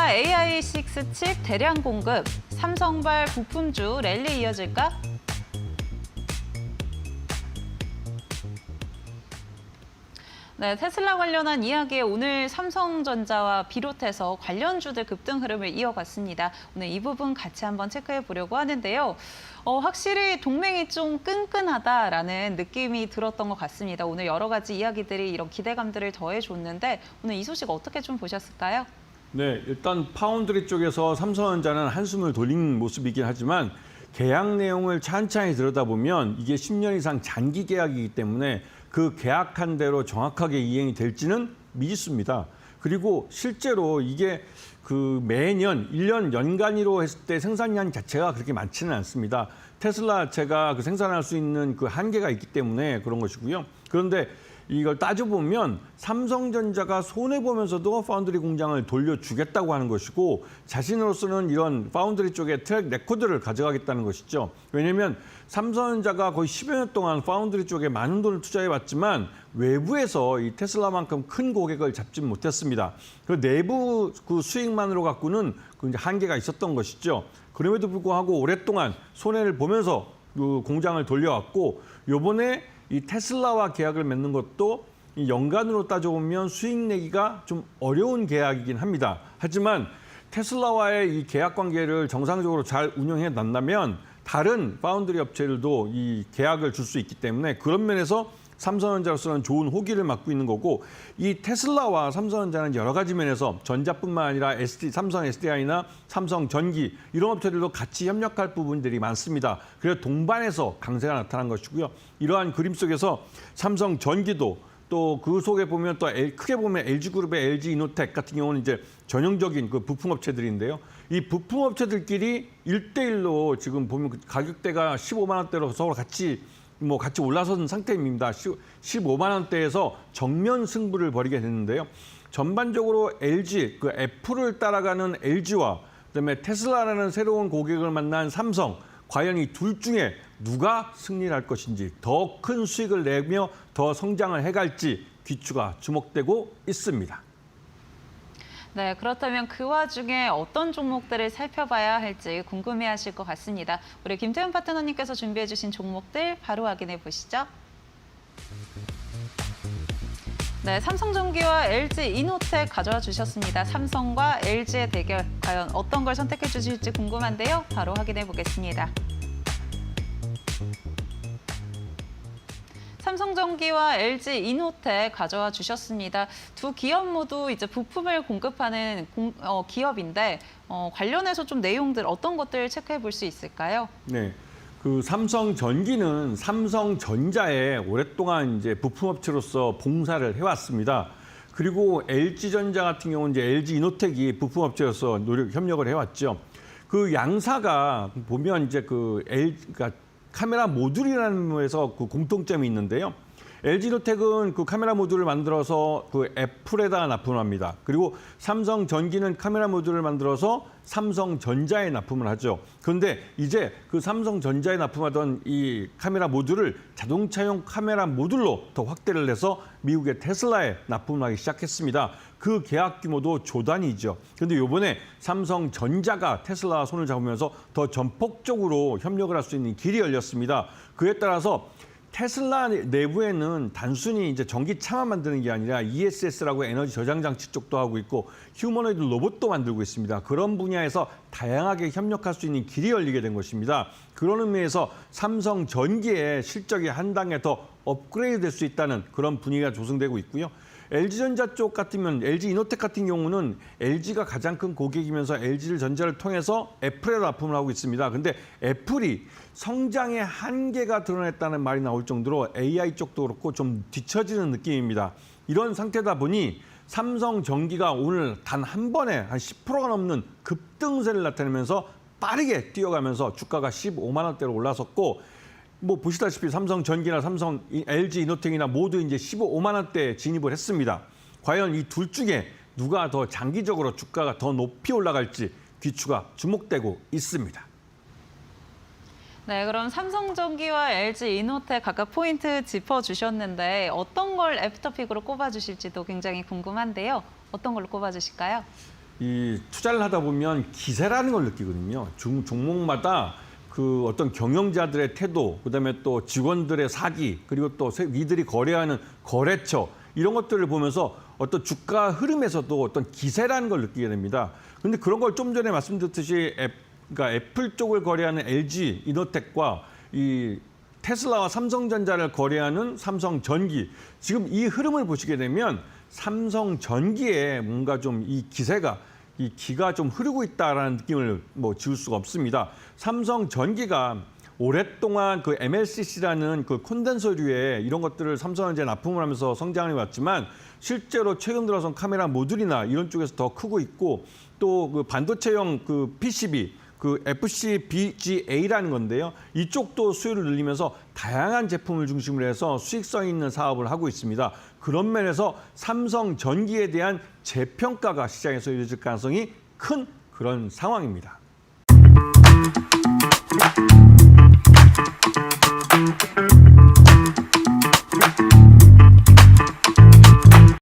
테슬라 AI6 칩 대량 공급, 삼성발 부품주 랠리 이어질까? 네, 테슬라 관련한 이야기에 오늘 삼성전자와 비롯해서 관련주들 급등 흐름을 이어갔습니다. 오늘 이 부분 같이 한번 체크해 보려고 하는데요. 어, 확실히 동맹이 좀 끈끈하다라는 느낌이 들었던 것 같습니다. 오늘 여러 가지 이야기들이 이런 기대감들을 더해줬는데 오늘 이 소식 어떻게 좀 보셨을까요? 네, 일단 파운드리 쪽에서 삼성전자는 한숨을 돌린 모습이긴 하지만 계약 내용을 찬찬히 들여다보면 이게 10년 이상 장기 계약이기 때문에 그 계약한 대로 정확하게 이행이 될지는 미지수입니다. 그리고 실제로 이게 그 매년 일년 연간위로 했을 때 생산량 자체가 그렇게 많지는 않습니다. 테슬라 자체가 그 생산할 수 있는 그 한계가 있기 때문에 그런 것이고요. 그런데 이걸 따져보면 삼성전자가 손해보면서도 파운드리 공장을 돌려주겠다고 하는 것이고 자신으로서는 이런 파운드리 쪽에 트랙 레코드를 가져가겠다는 것이죠. 왜냐하면 삼성전자가 거의 10여 년 동안 파운드리 쪽에 많은 돈을 투자해왔지만 외부에서 이 테슬라만큼 큰 고객을 잡지 못했습니다. 그 내부 그 수익만으로 갖고는 그 이제 한계가 있었던 것이죠. 그럼에도 불구하고 오랫동안 손해를 보면서 그 공장을 돌려왔고 요번에 이 테슬라와 계약을 맺는 것도 이 연간으로 따져보면 수익 내기가 좀 어려운 계약이긴 합니다. 하지만 테슬라와의 이 계약 관계를 정상적으로 잘 운영해 놨다면 다른 파운드리 업체들도 이 계약을 줄 수 있기 때문에 그런 면에서 삼성전자로서는 좋은 호기를 맞고 있는 거고 이 테슬라와 삼성전자는 여러 가지 면에서 전자뿐만 아니라 SD, 삼성 SDI나 삼성 전기 이런 업체들도 같이 협력할 부분들이 많습니다. 그래서 동반해서 강세가 나타난 것이고요. 이러한 그림 속에서 삼성 전기도 또그 속에 보면 또 크게 보면 LG그룹의 LG 이노텍 같은 경우는 이제 전형적인 그 부품 업체들인데요. 이 부품 업체들끼리 일대일로 지금 보면 그 가격대가 15만 원대로 서로 같이 뭐 같이 올라선 상태입니다. 15만 원대에서 정면 승부를 벌이게 됐는데요. 전반적으로 LG, 그 애플을 따라가는 LG와 그다음에 테슬라라는 새로운 고객을 만난 삼성, 과연 이 둘 중에 누가 승리를 할 것인지 더 큰 수익을 내며 더 성장을 해갈지 귀추가 주목되고 있습니다. 네, 그렇다면 그 와중에 어떤 종목들을 살펴봐야 할지 궁금해하실 것 같습니다. 우리 김태훈 파트너님께서 준비해주신 종목들 바로 확인해 보시죠. 네, 삼성전기와 LG 이노텍 가져와 주셨습니다. 삼성과 LG의 대결 과연 어떤 걸 선택해 주실지 궁금한데요. 바로 확인해 보겠습니다. 삼성전기와 LG 이노텍 가져와 주셨습니다. 두 기업 모두 이제 부품을 공급하는 공- 어, 기업인데 어, 관련해서 좀 내용들 어떤 것들 체크해 볼 수 있을까요? 네. 그 삼성 전기는 삼성전자에 오랫동안 이제 부품업체로서 봉사를 해왔습니다. 그리고 LG전자 같은 경우는 이제 LG 이노텍이 부품업체로서 노력 협력을 해왔죠. 그 양사가 보면 이제 그 L 그러니까 카메라 모듈이라는 거에서 그 공통점이 있는데요. LG노텍은 그 카메라 모듈을 만들어서 그 애플에다 납품을 합니다. 그리고 삼성 전기는 카메라 모듈을 만들어서 삼성전자에 납품을 하죠. 그런데 이제 그 삼성전자에 납품하던 이 카메라 모듈을 자동차용 카메라 모듈로 더 확대를 해서 미국의 테슬라에 납품을 하기 시작했습니다. 그 계약 규모도 조단위죠. 그런데 이번에 삼성전자가 테슬라와 손을 잡으면서 더 전폭적으로 협력을 할 수 있는 길이 열렸습니다. 그에 따라서 테슬라 내부에는 단순히 이제 전기차만 만드는 게 아니라 ESS라고 에너지 저장 장치 쪽도 하고 있고 휴머노이드 로봇도 만들고 있습니다. 그런 분야에서 다양하게 협력할 수 있는 길이 열리게 된 것입니다. 그런 의미에서 삼성 전기의 실적이 한 단계 더 업그레이드 될 수 있다는 그런 분위기가 조성되고 있고요. LG전자 쪽 같으면 LG 이노텍 같은 경우는 LG가 가장 큰 고객이면서 LG 전자를 통해서 애플에 납품을 하고 있습니다. 근데 애플이 성장의 한계가 드러냈다는 말이 나올 정도로 AI 쪽도 그렇고 좀 뒤처지는 느낌입니다. 이런 상태다 보니 삼성 전기가 오늘 단 한 번에 한 10%가 넘는 급등세를 나타내면서 빠르게 뛰어가면서 주가가 15만 원대로 올라섰고 뭐 보시다시피 삼성 전기나 삼성 이- LG 이노텍이나 모두 이제 15만 원대에 진입을 했습니다. 과연 이 둘 중에 누가 더 장기적으로 주가가 더 높이 올라갈지 귀추가 주목되고 있습니다. 네, 그럼 삼성전기와 LG 이노텍 각각 포인트 짚어주셨는데 어떤 걸 애프터픽으로 꼽아주실지도 굉장히 궁금한데요. 어떤 걸로 꼽아주실까요? 이 투자를 하다 보면 기세라는 걸 느끼거든요. 종, 종목마다 그 어떤 경영자들의 태도, 그다음에 또 직원들의 사기, 그리고 또 세- 이들이 거래하는 거래처 이런 것들을 보면서 어떤 주가 흐름에서도 어떤 기세라는 걸 느끼게 됩니다. 근데 그런 걸 좀 전에 말씀드렸듯이 앱, 그러니까 애플 쪽을 거래하는 LG 이노텍과 이 테슬라와 삼성전자를 거래하는 삼성전기 지금 이 흐름을 보시게 되면 삼성전기에 뭔가 좀 이 기세가 이 기가 좀 흐르고 있다라는 느낌을 뭐 지울 수가 없습니다. 삼성 전기가 오랫동안 그 MLCC라는 그 콘덴서류에 이런 것들을 삼성전자에 납품을 하면서 성장을 해왔지만 실제로 최근 들어선 카메라 모듈이나 이런 쪽에서 더 크고 있고 또 그 반도체형 그 PCB 그 FCBGA라는 건데요. 이쪽도 수요를 늘리면서 다양한 제품을 중심으로 해서 수익성 있는 사업을 하고 있습니다. 그런 면에서 삼성 전기에 대한 재평가가 시장에서 이루어질 가능성이 큰 그런 상황입니다.